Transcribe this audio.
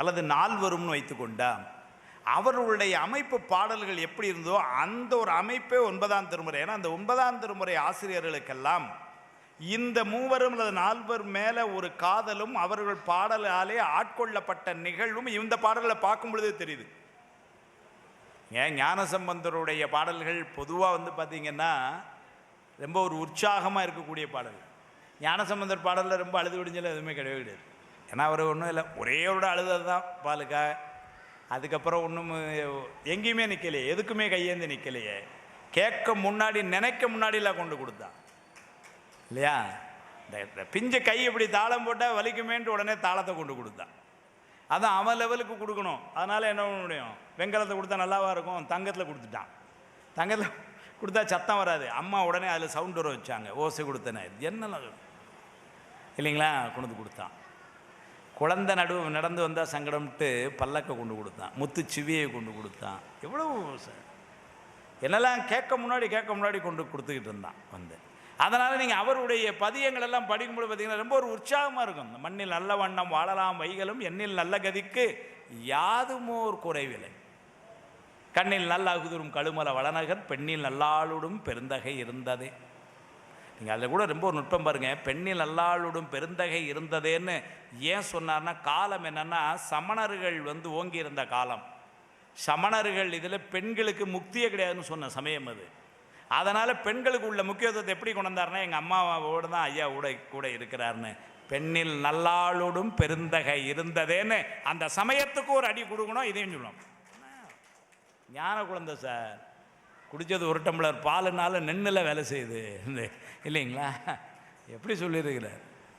அல்லது நால்வரும்னு வைத்துக்கொண்டா அவர்களுடைய அமைப்பு பாடல்கள் எப்படி இருந்தோ அந்த ஒரு அமைப்பே ஒன்பதாம் திருமுறை. ஏன்னா அந்த ஒன்பதாம் திருமுறை ஆசிரியர்களுக்கெல்லாம் இந்த மூவரும் அல்லது நால்வர் மேலே ஒரு காதலும் அவர்கள் பாடலாலே ஆட்கொள்ளப்பட்ட நிகழ்வும் இந்த பாடல்களை பார்க்கும் பொழுதே தெரியுது. ஏன் ஞானசம்பந்தருடைய பாடல்கள் பொதுவாக வந்து பார்த்தீங்கன்னா ரொம்ப ஒரு உற்சாகமாக இருக்கக்கூடிய பாடல் ஞானசம்பந்தர் பாடலில் ரொம்ப அழுது விடிஞ்சல எதுவுமே கிடையவே கிடையாது. ஏன்னா அவர் ஒன்றும் இல்லை ஒரே ஒரு அழுதது தான் பாலுக்கா. அதுக்கப்புறம் ஒன்றும் எங்கேயுமே நிற்கலையே எதுக்குமே கையேந்து நிற்கலையே கேட்க முன்னாடி நினைக்க முன்னாடிலாம் கொண்டு கொடுத்தான் இல்லையா? இந்த இந்த பிஞ்சு கை இப்படி தாளம் போட்டால் வலிக்குமேன்ட்டு உடனே தாளத்தை கொண்டு கொடுத்தான் அதான் அவன் லெவலுக்கு கொடுக்கணும். அதனால் என்ன பண்ண முடியும்? வெங்கலத்தை கொடுத்தா நல்லாவா இருக்கும்? தங்கத்தில் கொடுத்துட்டான். தங்கத்தில் கொடுத்தா சத்தம் வராது. அம்மா உடனே அதில் சவுண்ட் வர வச்சாங்க. ஓசை கொடுத்தனே. என்ன இல்லைங்களா? கொண்டு வந்து கொடுத்தான். குழந்தை நடுவு நடந்து வந்தால் சங்கடம்ட்டு பல்லக்கை கொண்டு கொடுத்தான். முத்து சிவியை கொண்டு கொடுத்தான். எவ்வளோ என்னெல்லாம் கேட்க முன்னாடி கேட்க முன்னாடி கொண்டு கொடுத்துக்கிட்டு இருந்தான் வந்து. அதனால் நீங்கள் அவருடைய பதியங்கள் எல்லாம் படிக்கும்போது பார்த்தீங்கன்னா ரொம்ப ஒரு உற்சாகமாக இருக்கும். இந்த மண்ணில் நல்ல வண்ணம் வாழலாம் வைகளும் எண்ணில் நல்ல கதிக்கு யாதுமோர் குறைவில்லை. கண்ணில் நல்ல அகுதுரும் கழுமல வளநகர் பெண்ணில் நல்லாளுடும் பெருந்தகை இருந்ததே. நீங்கள் அதில் கூட ரொம்ப ஒரு நுட்பம் பாருங்கள் பெண்ணில் நல்லாளுடும் பெருந்தகை இருந்ததேன்னு ஏன் சொன்னார்னா காலம் என்னென்னா சமணர்கள் வந்து ஓங்கி இருந்த காலம். சமணர்கள் இதில் பெண்களுக்கு முக்தியே கிடையாதுன்னு சொன்ன சமயம் அது. அதனால் பெண்களுக்கு உள்ள முக்கியத்துவத்தை எப்படி கொண்டு எங்கள் அம்மாவோடு தான் ஐயா கூட கூட இருக்கிறாருன்னு. பெண்ணில் நல்லாளோடும் பெருந்தகை இருந்ததேன்னு அந்த சமயத்துக்கு ஒரு அடி கொடுக்கணும் இதையும் சொல்லணும் ஞான குழந்தை சார். குடித்தது ஒரு டம்ளர் பாலுனால நெண்ணில் வேலை செய்யுது. இந்த இல்லைங்களா? எப்படி சொல்லியிருக்கிறார்?